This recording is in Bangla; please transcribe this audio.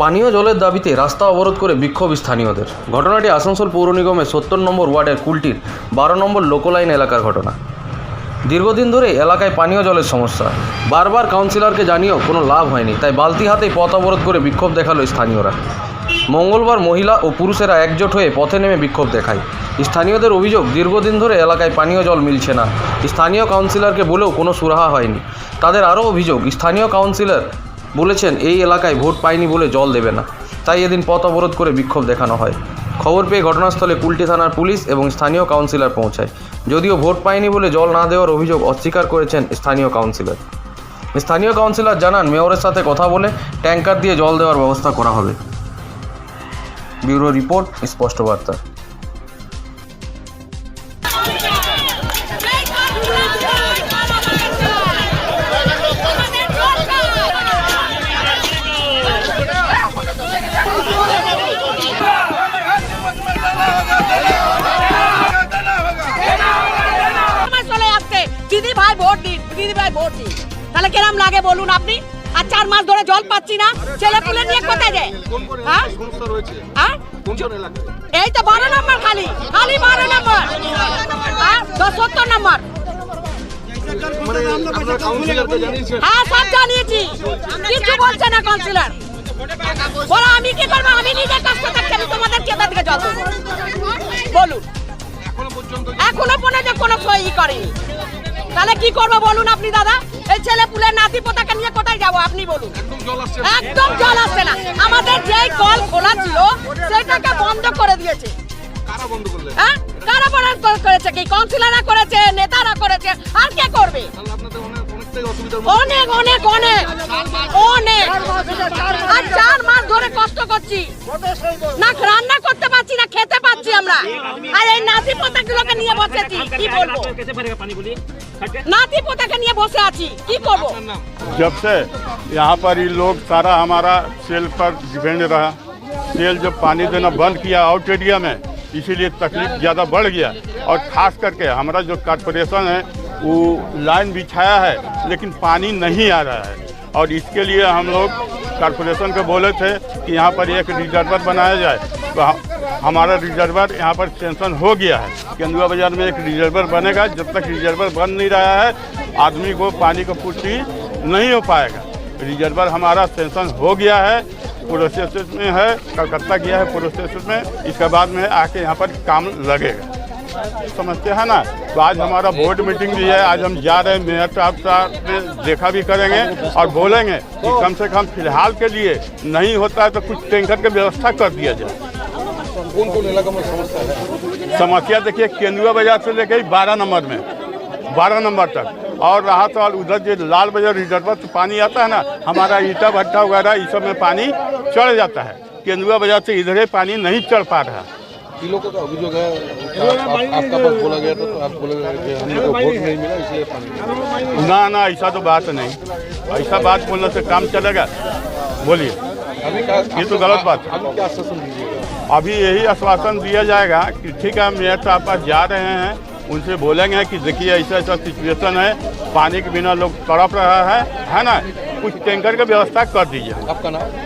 পানীয় জলের দাবিতে রাস্তা অবরোধ করে বিক্ষোভ স্থানীয়দের। ঘটনাটি আসানসোল পৌর নিগমের সত্তর নম্বর ওয়ার্ডের কুলটির বারো নম্বর লোকলাইন এলাকার ঘটনা। দীর্ঘদিন ধরে এলাকায় পানীয় জলের সমস্যা। বারবার কাউন্সিলরকে জানিয়েও কোনো লাভ হয়নি, তাই বালতি হাতেই পথ অবরোধ করে বিক্ষোভ দেখাল স্থানীয়রা। মঙ্গলবার মহিলা ও পুরুষেরা একজোট হয়ে পথে নেমে বিক্ষোভ দেখায়। স্থানীয়দের অভিযোগ, দীর্ঘদিন ধরে এলাকায় পানীয় জল মিলছে না। স্থানীয় কাউন্সিলরকে বলেও কোনো সুরাহা হয়নি। তাদের আরও অভিযোগ, স্থানীয় কাউন্সিলর বলেছেন, এই এলাকায় ভোট পায়নি বলে জল দেবে না। তাই এদিন পথ অবরোধ করে বিক্ষোভ দেখানো হয়। খবর পেয়ে ঘটনাস্থলে কুলটি থানার পুলিশ এবং স্থানীয় কাউন্সিলর পৌঁছায়। যদিও ভোট পায়নি বলে জল না দেওয়ার অভিযোগ অস্বীকার করেছেন স্থানীয় কাউন্সিলর। স্থানীয় কাউন্সিলর জানান, মেয়রের সাথে কথা বলে ট্যাঙ্কার দিয়ে জল দেওয়ার ব্যবস্থা করা হবে। ব্যুরো রিপোর্ট, স্পষ্ট বার্তা। তাহলে কেরাম লাগে বলুন আপনি? আর চার মাস ধরে জল পাচ্ছি না। ছেলে পুলে নিয়ে কোথায় যায়? হ্যাঁ? হ্যাঁ? এই তো বারো নম্বর খালি। খালি বারো নম্বর। হ্যাঁ? সত্তর নম্বর। হ্যাঁ সব জানিয়েছি। কিছু বলছে না কাউন্সিলর বলো আমি কি করব? আমি নিজে কষ্ট থাকছি আমি তোমাদের কেদার থেকে জল বলুন। এখনও পর্যন্ত কোনো সই করেনি। তাহলে কি করব বলুন আপনি দাদা? এই ছেলে পুলে নাতি পোতাকে নিয়ে কোথায় যাব আপনি বলুন? একদম জল আসছে না। আমাদের যে কল খোলা ছিল সেটাকে বন্ধ করে দিয়েছে। হ্যাঁ? কারা বন্ধ করেছে কি? কাউন্সিলররা করেছে নেতারা করেছে আর কে করবে? অনেক অনেক অনেক অনেক। আর চার মাস ধরে কষ্ট করছি। না রান্না করতে পারছি না খেতে পাচ্ছি আমরা। আর এই নাতি পোতাগুলোকে নিয়ে বসেছি কি বলবো कैसे भरेगा पानी बोलिए खट के নাতি পোতাকে নিয়ে বসে আছি কি করবো जब से यहाँ पर ये लोग सारा हमारा सेल पर डिपेंड रहा सेल जब पानी देना बंद किया आउट एरिया में इसीलिए तकलीफ ज़्यादा बढ़ गया और ख़ास करके हमारा जो कॉरपोरेशन है वो लाइन बिछाया है लेकिन पानी नहीं आ रहा है और इसके लिए हम लोग कॉरपोरेशन को बोले थे कि यहाँ पर एक रिजर्वर बनाया जाए तो हम- हमारा रिजर्वर यहाँ पर सेंशन हो गया है। केंदुआ बाज़ार में एक रिजर्वर बनेगा, जब तक रिजर्वर बन नहीं रहा है, आदमी को पानी की पूर्ति नहीं हो पाएगा। रिजर्वर हमारा सेंशन हो गया है प्रोसेस में है, कलकत्ता गया है प्रोसेस में, इसके बाद में आके यहाँ पर काम लगेगा। समझते हैं ना? तो आज हमारा बोर्ड मीटिंग भी है, आज हम जा रहे हैं, मेयर साहब साहब देखा भी करेंगे और बोलेंगे कि कम से कम फ़िलहाल के लिए नहीं होता है तो कुछ टैंकर की व्यवस्था कर दिया जाए। समस्या देखिए केंदुआ बाज़ार से लेके बारह नंबर में बारह नंबर तक। और रहा तो उधर जो लाल बाज़ार रिजर्वर से पानी आता है ना हमारा ईटा भट्टा वगैरह इस सब में पानी चढ़ जाता है। केंदुआ बाज़ार से इधर ही पानी नहीं चढ़ पा रहा। है किलो का अभियोग है आप, आप, आपका पास बोला गया था तो आप बोले कि हम को वोट नहीं मिला इसलिए पानी ना ना ऐसा तो बात नहीं। ऐसा बात बोलने से काम चलेगा। बोलिए। ये तो गलत बात है। अभी यही आश्वासन दिया जाएगा कि ठीक है मेयर साहब पास जा रहे हैं, उनसे बोलेंगे कि देखिए, ऐसा ऐसा सिचुएशन है, पानी के बिना लोग तड़प रहा है है ना? कुछ टैंकर की व्यवस्था कर दीजिए। आपका नाम?